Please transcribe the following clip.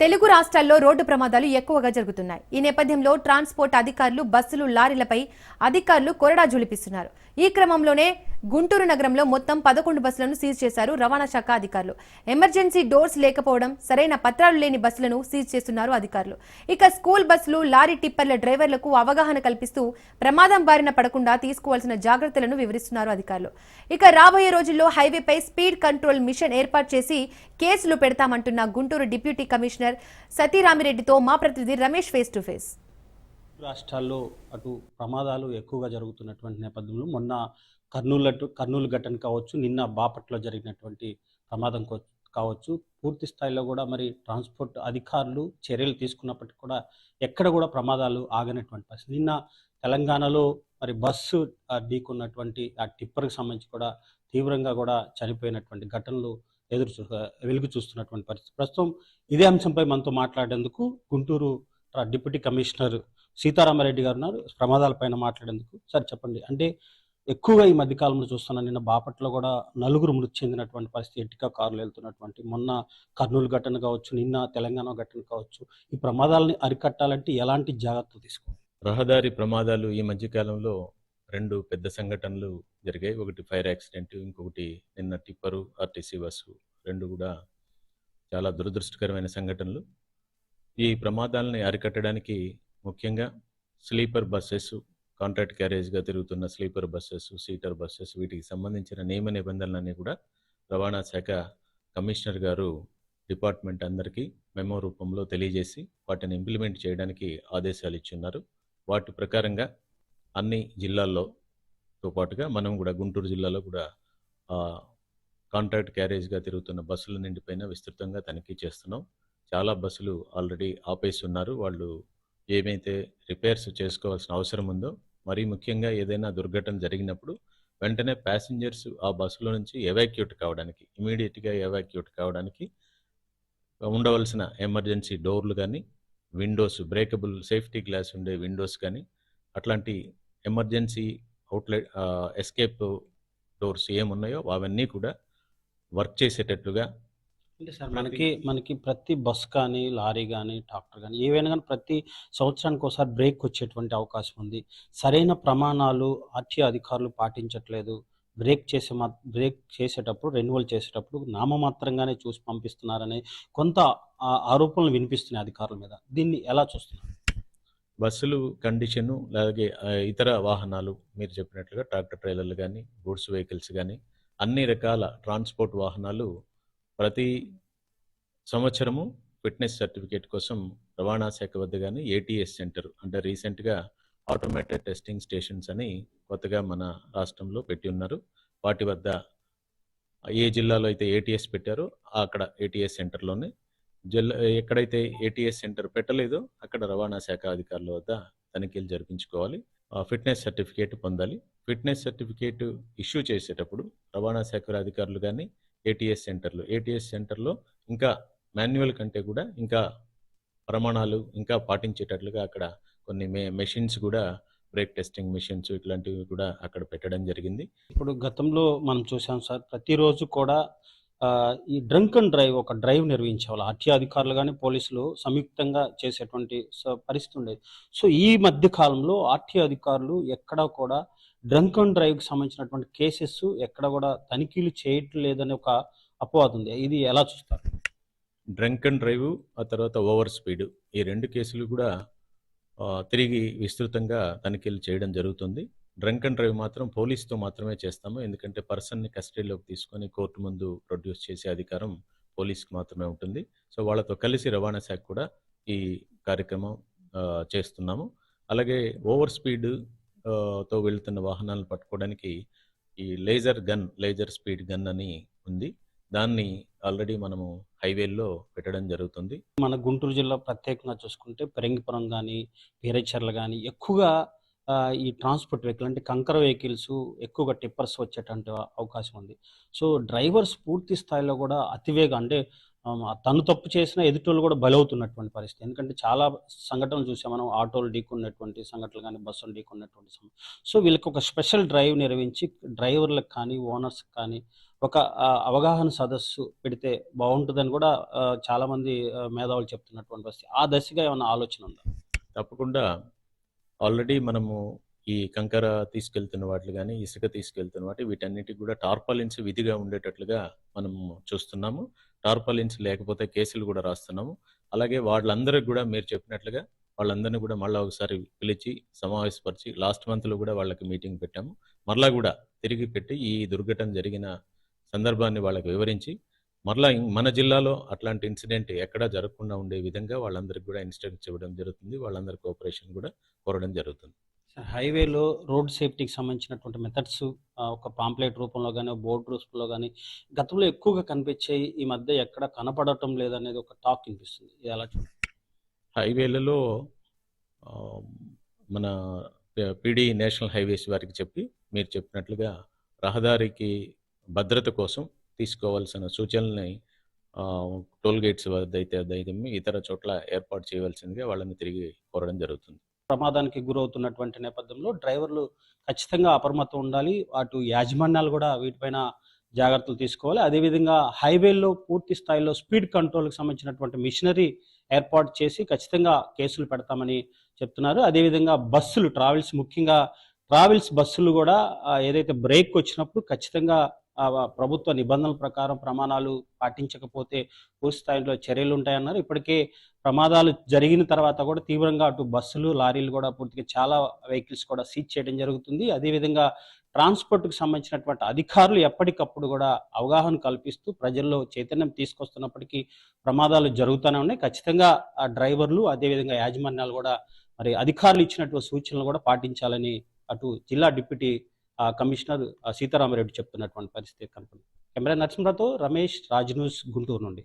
తెలుగు రాష్ట్రాల్లో రోడ్డు ప్రమాదాలు ఎక్కువగా జరుగుతున్నాయి. ఈ నేపథ్యంలో ట్రాన్స్పోర్ట్ అధికారులు బస్సులు లారీలపై అధికారులు కొరడా జులిపిస్తున్నారు ఈ క్రమంలోనే గుంటూరు నగరంలో మొత్తం పదకొండు బస్సులను సీజ్ చేశారు రవాణా శాఖ అధికారులు. ఎమర్జెన్సీ డోర్స్ లేకపోవడం సరైన పత్రాలు లేని బస్సులను సీజ్ చేస్తున్నారు అధికారులు. ఇక స్కూల్ బస్సులు లారీ టిప్పర్ల డ్రైవర్లకు అవగాహన కల్పిస్తూ ప్రమాదం బారిన పడకుండా తీసుకోవాల్సిన జాగ్రత్తలను వివరిస్తున్నారు అధికారులు. ఇక రాబోయే రోజుల్లో హైవేపై స్పీడ్ కంట్రోల్ మిషన్ ఏర్పాటు చేసి కేసులు పెడతామంటున్న గుంటూరు డిప్యూటీ కమిషనర్ సతీరామిరెడ్డితో మా ప్రతినిధి రమేష్ ఫేస్ టు ఫేస్. రాష్ట్రాల్లో అటు ప్రమాదాలు ఎక్కువగా జరుగుతున్నటువంటి నేపథ్యంలో మొన్న కర్నూలు కర్నూలు ఘటన కావచ్చు నిన్న బాపట్లో జరిగినటువంటి ప్రమాదం కో- కావచ్చు పూర్తి స్థాయిలో కూడా మరి ట్రాన్స్పోర్ట్ అధికారులు చర్యలు తీసుకున్నప్పటికీ కూడా ఎక్కడ కూడా ప్రమాదాలు ఆగనటువంటి పరిస్థితి. నిన్న తెలంగాణలో మరి బస్సు ఢీకున్నటువంటి ఆ టిప్పర్కి సంబంధించి కూడా తీవ్రంగా కూడా చనిపోయినటువంటి ఘటనలు ఎదురు చూ వెలుగు చూస్తున్నటువంటి పరిస్థితి. ప్రస్తుతం ఇదే అంశంపై మనతో మాట్లాడేందుకు గుంటూరు డిప్యూటీ కమిషనర్ సీతారామరెడ్డి గారు ఉన్నారు. ప్రమాదాలపైన మాట్లాడేందుకు. సార్ చెప్పండి. అంటే ఎక్కువగా ఈ మధ్యకాలంలో చూస్తున్నాను నిన్న బాపట్లో కూడా నలుగురు మృతి చెందినటువంటి పరిస్థితి. ఎట్టిగా కారులు వెళ్తున్నటువంటి మొన్న కర్నూలు ఘటన కావచ్చు నిన్న తెలంగాణ ఘటన కావచ్చు ఈ ప్రమాదాలని అరికట్టాలంటే ఎలాంటి జాగ్రత్తలు తీసుకోవాలి? రహదారి ప్రమాదాలు ఈ మధ్యకాలంలో రెండు పెద్ద సంఘటనలు జరిగాయి. ఒకటి ఫైర్ యాక్సిడెంట్ ఇంకొకటి నిన్న టిప్పరు ఆర్టీసీ బస్సు. రెండు కూడా చాలా దురదృష్టకరమైన సంఘటనలు. ఈ ప్రమాదాలని అరికట్టడానికి ముఖ్యంగా స్లీపర్ బస్సెస్ కాంట్రాక్ట్ క్యారేజ్గా తిరుగుతున్న స్లీపర్ బస్సెస్ సీటర్ బస్సెస్ వీటికి సంబంధించిన నియమ నిబంధనలన్నీ కూడా రవాణా శాఖ కమిషనర్ గారు డిపార్ట్మెంట్ అందరికీ మెమో రూపంలో తెలియజేసి వాటిని ఇంప్లిమెంట్ చేయడానికి ఆదేశాలు ఇచ్చున్నారు. వాటి ప్రకారంగా అన్ని జిల్లాల్లోతో పాటుగా మనం కూడా గుంటూరు జిల్లాలో కూడా కాంట్రాక్ట్ క్యారేజ్గా తిరుగుతున్న బస్సుల నిండిపైన విస్తృతంగా తనిఖీ చేస్తున్నాం. చాలా బస్సులు ఆల్రెడీ ఆపేసి ఉన్నారు. వాళ్ళు ఏమైతే రిపేర్స్ చేసుకోవాల్సిన అవసరం ఉందో మరీ ముఖ్యంగా ఏదైనా దుర్ఘటన జరిగినప్పుడు వెంటనే ప్యాసింజర్స్ ఆ బస్సులో నుంచి ఎవాక్యూట్ కావడానికి ఇమీడియట్గా ఎవాక్యూట్ కావడానికి ఉండవలసిన ఎమర్జెన్సీ డోర్లు కానీ విండోస్ బ్రేకబుల్ సేఫ్టీ గ్లాస్ ఉండే విండోస్ కానీ అట్లాంటి ఎమర్జెన్సీ అవుట్లెట్ ఎస్కేప్ డోర్స్ ఏమున్నాయో అవన్నీ కూడా వర్క్ చేసేటట్లుగా అంటే సార్ మనకి మనకి ప్రతి బస్ కానీ లారీ కానీ ట్రాక్టర్ కానీ ఏవైనా కానీ ప్రతి సంవత్సరానికి ఒకసారి బ్రేక్ వచ్చేటువంటి అవకాశం ఉంది. సరైన ప్రమాణాలు ఆర్టీ అధికారులు పాటించట్లేదు. బ్రేక్ చేసే మా బ్రేక్ చేసేటప్పుడు రెన్యువల్ చేసేటప్పుడు నామమాత్రంగానే చూసి పంపిస్తున్నారనే కొంత ఆ- ఆరోపణలు వినిపిస్తున్నాయి అధికారుల మీద. దీన్ని ఎలా చూస్తున్నారు? బస్సులు కండిషను అలాగే ఇతర వాహనాలు మీరు చెప్పినట్లుగా ట్రాక్టర్ ట్రైలర్లు కానీ గూడ్స్ వెహికల్స్ కానీ అన్ని రకాల ట్రాన్స్పోర్ట్ వాహనాలు ప్రతి సంవత్సరము ఫిట్నెస్ సర్టిఫికేట్ కోసం రవాణా శాఖ వద్ద కానీ ఏటీఎస్ సెంటర్ అంటే రీసెంట్గా ఆటోమేటెడ్ టెస్టింగ్ స్టేషన్స్ అని కొత్తగా మన రాష్ట్రంలో పెట్టి ఉన్నారు. వాటి వద్ద ఏ జిల్లాలో అయితే ఏటీఎస్ పెట్టారో అక్కడ ఏటీఎస్ సెంటర్లోనే జిల్లా ఎక్కడైతే ఏటీఎస్ సెంటర్ పెట్టలేదో అక్కడ రవాణా శాఖ అధికారుల వద్ద తనిఖీలు జరిపించుకోవాలి. ఆ ఫిట్నెస్ సర్టిఫికేట్ పొందాలి. ఫిట్నెస్ సర్టిఫికేట్ ఇష్యూ చేసేటప్పుడు రవాణా శాఖ అధికారులు కానీ ఏటీఎస్ సెంటర్లు. ఏటీఎస్ సెంటర్లో ఇంకా మాన్యువల్ కంటే కూడా ఇంకా ప్రమాణాలు ఇంకా పాటించేటట్లుగా అక్కడ కొన్ని మే మెషిన్స్ కూడా బ్రేక్ టెస్టింగ్ మెషిన్స్ ఇట్లాంటివి కూడా అక్కడ పెట్టడం జరిగింది. ఇప్పుడు గతంలో మనం చూసాం సార్ ప్రతిరోజు కూడా ఈ డ్రంక్ అండ్ డ్రైవ్ ఒక డ్రైవ్ నిర్వహించేవాళ్ళు. ఆర్టీ అధికారులు కానీ పోలీసులు సంయుక్తంగా చేసేటువంటి పరిస్థితి ఉండేది. సో ఈ మధ్య కాలంలో ఆర్టీ అధికారులు ఎక్కడా కూడా డ్రంక్ అండ్ డ్రైవ్కి సంబంధించినటువంటి కేసెస్ ఎక్కడ కూడా తనిఖీలు చేయట్లేదని ఒక అపవాదం ఉంది. ఇది ఎలా చూస్తారు? డ్రంక్ అండ్ డ్రైవ్ ఆ తర్వాత ఓవర్ స్పీడ్ ఈ రెండు కేసులు కూడా తిరిగి విస్తృతంగా తనిఖీలు చేయడం జరుగుతుంది. డ్రంక్ అండ్ డ్రైవ్ మాత్రం పోలీస్తో మాత్రమే చేస్తాము. ఎందుకంటే పర్సన్ని కస్టడీలోకి తీసుకొని కోర్టు ముందు ప్రొడ్యూస్ చేసే అధికారం పోలీస్కి మాత్రమే ఉంటుంది. సో వాళ్ళతో కలిసి రవాణా శాఖ కూడా ఈ కార్యక్రమం చేస్తున్నాము. అలాగే ఓవర్ స్పీడ్ తో వెళ్తున్న వాహనాలను పట్టుకోవడానికి ఈ laser gun laser speed gun అని ఉంది. దాన్ని ఆల్రెడీ మనము హైవేల్లో పెట్టడం జరుగుతుంది. మన గుంటూరు జిల్లా ప్రత్యేకంగా చూసుకుంటే పెరంగిపురం కానీ పేరేచర్ల కానీ ఎక్కువగా ఈ ట్రాన్స్పోర్ట్ వెహికల్ అంటే కంకర వెహికల్స్ ఎక్కువగా టిప్పర్స్ వచ్చేటువంటి అవకాశం ఉంది. సో డ్రైవర్స్ పూర్తి స్థాయిలో కూడా అతివేగం అంటే తను తప్పు చేసిన ఎదుటోళ్ళు కూడా బలవుతున్నటువంటి పరిస్థితి. ఎందుకంటే చాలా సంఘటనలు చూసాం మనం. ఆటోలు ఢీకున్నటువంటి సంఘటనలు కానీ బస్సులు ఢీకున్నటువంటి సో వీళ్ళకి ఒక స్పెషల్ డ్రైవ్ నిర్వహించి డ్రైవర్లకు కానీ ఓనర్స్ కానీ ఒక అవగాహన సదస్సు పెడితే బాగుంటుందని కూడా చాలామంది మేధావులు చెప్తున్నటువంటి పరిస్థితి. ఆ దశగా ఏమైనా ఆలోచన ఉందా? తప్పకుండా. ఆల్రెడీ మనము ఈ కంకర తీసుకెళ్తున్న వాటిని కానీ ఇసుక తీసుకెళ్తున్న వాటి వీటన్నిటికి కూడా టార్పాలిన్స్ విధిగా ఉండేటట్లుగా మనము చూస్తున్నాము. టార్పాలిన్స్ లేకపోతే కేసులు కూడా రాస్తున్నాము. అలాగే వాళ్ళందరికి కూడా మీరు చెప్పినట్లుగా వాళ్ళందరినీ కూడా మళ్ళీ ఒకసారి పిలిచి సమావేశపరిచి లాస్ట్ మంత్లో కూడా వాళ్ళకి మీటింగ్ పెట్టాము. మరలా కూడా తిరిగి పెట్టి ఈ దుర్ఘటన జరిగిన సందర్భాన్ని వాళ్ళకి వివరించి మరలా మన జిల్లాలో అట్లాంటి ఇన్సిడెంట్ ఎక్కడా జరగకుండా ఉండే విధంగా వాళ్ళందరికీ కూడా ఇన్స్ట్రక్ట్ ఇవ్వడం జరుగుతుంది. వాళ్ళందరి కోఆపరేషన్ కూడా కోరడం జరుగుతుంది. హైవేలో రోడ్ సేఫ్టీకి సంబంధించినటువంటి మెథడ్స్ ఒక పాంప్లెట్ రూపంలో కానీ బోర్డు రూపంలో కానీ గతంలో ఎక్కువగా కనిపించాయి. ఈ మధ్య ఎక్కడ కనపడటం లేదనేది ఒక టాక్ వినిపిస్తుంది. ఇది ఎలా హైవేలలో మన పీడీ నేషనల్ హైవేస్ వారికి చెప్పి మీరు చెప్పినట్లుగా రహదారికి భద్రత కోసం తీసుకోవాల్సిన సూచనల్ని టోల్ గేట్స్ వద్ద అయితే అయితే ఇతర చోట్ల ఏర్పాటు చేయవలసిందిగా వాళ్ళని తిరిగి కోరడం జరుగుతుంది. ప్రమాదానికి గురవుతున్నటువంటి నేపథ్యంలో డ్రైవర్లు ఖచ్చితంగా అప్రమత్తం ఉండాలి. అటు యాజమాన్యాలు కూడా వీటిపైన జాగ్రత్తలు తీసుకోవాలి. అదేవిధంగా హైవేల్లో పూర్తి స్థాయిలో స్పీడ్ కంట్రోల్కి సంబంధించినటువంటి మిషనరీ ఏర్పాటు చేసి ఖచ్చితంగా కేసులు పెడతామని చెప్తున్నారు. అదేవిధంగా బస్సులు ట్రావెల్స్ ముఖ్యంగా ట్రావెల్స్ బస్సులు కూడా ఏదైతే బ్రేక్ వచ్చినప్పుడు ఖచ్చితంగా ప్రభుత్వ నిబంధనల ప్రకారం ప్రమాణాలు పాటించకపోతే పూర్తి స్థాయిలో చర్యలు ఉంటాయన్నారు. ఇప్పటికే ప్రమాదాలు జరిగిన తర్వాత కూడా తీవ్రంగా అటు బస్సులు లారీలు కూడా పూర్తిగా చాలా వెహికల్స్ కూడా సీజ్ చేయడం జరుగుతుంది. అదేవిధంగా ట్రాన్స్పోర్ట్కి సంబంధించినటువంటి అధికారులు ఎప్పటికప్పుడు కూడా అవగాహన కల్పిస్తూ ప్రజల్లో చైతన్యం తీసుకొస్తున్నప్పటికీ ప్రమాదాలు జరుగుతూనే ఉన్నాయి. ఖచ్చితంగా ఆ డ్రైవర్లు అదేవిధంగా యాజమాన్యాలు కూడా మరి అధికారులు ఇచ్చినటువంటి సూచనలు కూడా పాటించాలని అటు జిల్లా డిప్యూటీ కమిషనర్ సీతారామరెడ్డి చెప్తున్నటువంటి పరిస్థితి కనపడింది కెమెరా నరసింహరావుతో రమేష్ రాజ్ న్యూస్ గుంటూరు నుండి.